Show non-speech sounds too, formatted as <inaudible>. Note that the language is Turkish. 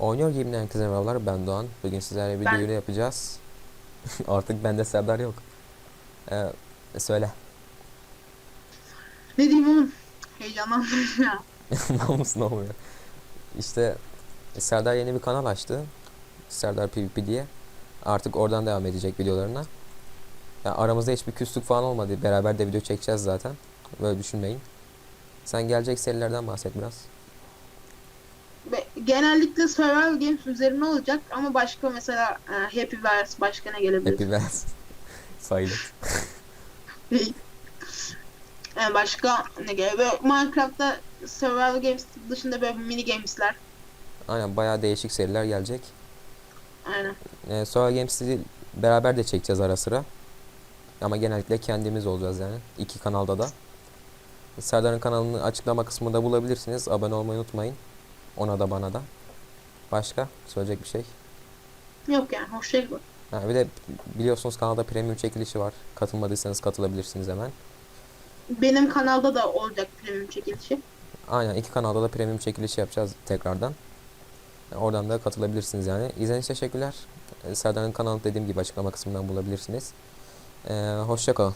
Oynuyor gibi herkese merhabalar ben Doğan. Bugün sizlerle bir Ben- duyuru yapacağız. <laughs> Artık bende Serdar yok. Ee, söyle. Ne diyeyim oğlum? Heyecanlandım ya. <laughs> Mal mısın olmuyor. İşte Serdar yeni bir kanal açtı. Serdar PvP diye. Artık oradan devam edecek videolarına. Ya aramızda hiçbir küslük falan olmadı. Beraber de video çekeceğiz zaten. Böyle düşünmeyin. Sen gelecek serilerden bahset biraz. Genellikle survival games üzerine olacak ama başka mesela e, Happy Wheels başka ne gelebilir? Happy Wheels. <laughs> Sayılır. Yani <laughs> başka ne gelebilir? Böyle Minecraft'ta survival games dışında böyle mini games'ler. Aynen bayağı değişik seriler gelecek. Aynen. Ee, sonra Games'i beraber de çekeceğiz ara sıra. Ama genellikle kendimiz olacağız yani. İki kanalda da. Serdar'ın kanalını açıklama kısmında bulabilirsiniz. Abone olmayı unutmayın. Ona da bana da. Başka söyleyecek bir şey. Yok yani hoş değil bu. Ha, bir de biliyorsunuz kanalda premium çekilişi var. Katılmadıysanız katılabilirsiniz hemen. Benim kanalda da olacak premium çekilişi. Aynen iki kanalda da premium çekilişi yapacağız tekrardan. Oradan da katılabilirsiniz yani. İzlediğiniz teşekkürler. Serdar'ın kanalı dediğim gibi açıklama kısmından bulabilirsiniz. Ee, hoşça kalın.